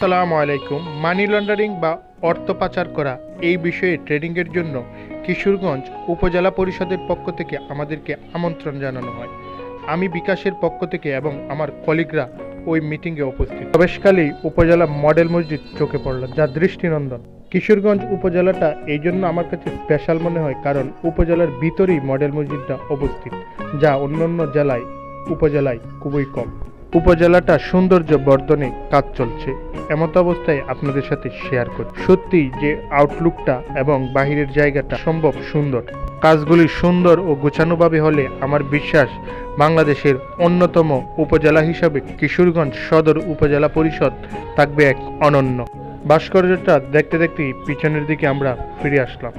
আসসালামু আলাইকুম। Money laundering বা অর্থ পাচার করা এই বিষয়ে ট্রেডিংয়ের জন্য কিশোরগঞ্জ উপজেলা পরিষদের পক্ষ থেকে আমাদেরকে আমন্ত্রণ জানানো হয়। আমি বিকাশের পক্ষ থেকে এবং আমার কলিগরা ওই মিটিংয়ে উপস্থিত। প্রবেশকালেই উপজেলা মডেল মসজিদ চোখে পড়ল, যা দৃষ্টিনন্দন। কিশোরগঞ্জ উপজেলাটা এই জন্য আমার কাছে স্পেশাল মনে হয়, কারণ উপজেলার ভিতরেই মডেল মসজিদটা অবস্থিত, যা অন্যান্য জেলায়, উপজেলায় খুবই কম। উপজেলাটা সৌন্দর্য বর্ধনে কাজ চলছে। এমত অবস্থায় আপনাদের সাথে শেয়ার করি সত্যি যে আউটলুকটা এবং বাহিরের জায়গাটা সম্ভব সুন্দর। কাজগুলি সুন্দর ও গোছানোভাবে হলে আমার বিশ্বাস বাংলাদেশের অন্যতম উপজেলা হিসাবে কিশোরগঞ্জ সদর উপজেলা পরিষদ থাকবে এক অনন্য। ভাস্কর্যটা দেখতে দেখতেই পিছনের দিকে আমরা ফিরে আসলাম।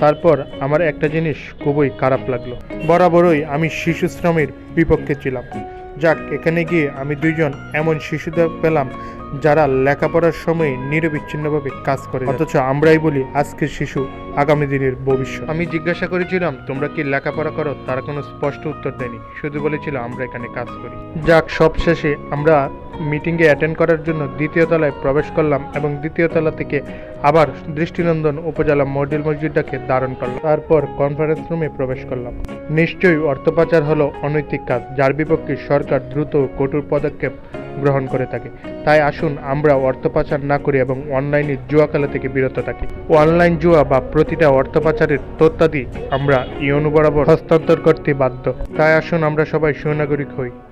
তারপর আমার একটা জিনিস খুবই খারাপ লাগল। বরাবরই আমি শিশু শ্রমের বিপক্ষে ছিলাম। যাক এখানে গিয়ে আমি দুইজন এমন শিশুদের পেলাম। যারা লেখাপড়ার সময় নিরবিচ্ছিন্নভাবে কাজ করে অথচ আমরাই বলি আজকের শিশু, আগামী দিনের ভবিষ্যৎ। আমি জিজ্ঞাসা করেছিলাম, তোমরা কি লেখাপড়া করো? তারা কোনো স্পষ্ট উত্তর দেয়নি। শুধু বলেছিল, আমরা এখানে কাজ করি। যাক সব শেষে আমরা মিটিংয়ে অ্যাটেন্ড করার জন্য দ্বিতীয় তলায় প্রবেশ করলাম এবং দ্বিতীয় তলা থেকে আবার দৃষ্টিনন্দন উপজেলা মডেল মসজিদটাকে ধারণ করলাম। তারপর কনফারেন্স রুমে প্রবেশ করলাম। নিশ্চয়ই অর্থ পাচার হলো অনৈতিক কাজ। যার বিপক্ষে সরকার দ্রুত কঠোর পদক্ষেপ গ্রহণ করে থাকে। তাই আসুন, আমরা অর্থ পাচার না করি এবং অনলাইনে জুয়া খেলা থেকে বিরত থাকি। অনলাইন জুয়া বা প্রতিটা অর্থ পাচারের তথ্যাদি আমরা ইয়নু বরাবর হস্তান্তর করতে বাধ্য। তাই আসুন, আমরা সবাই সুনাগরিক হই।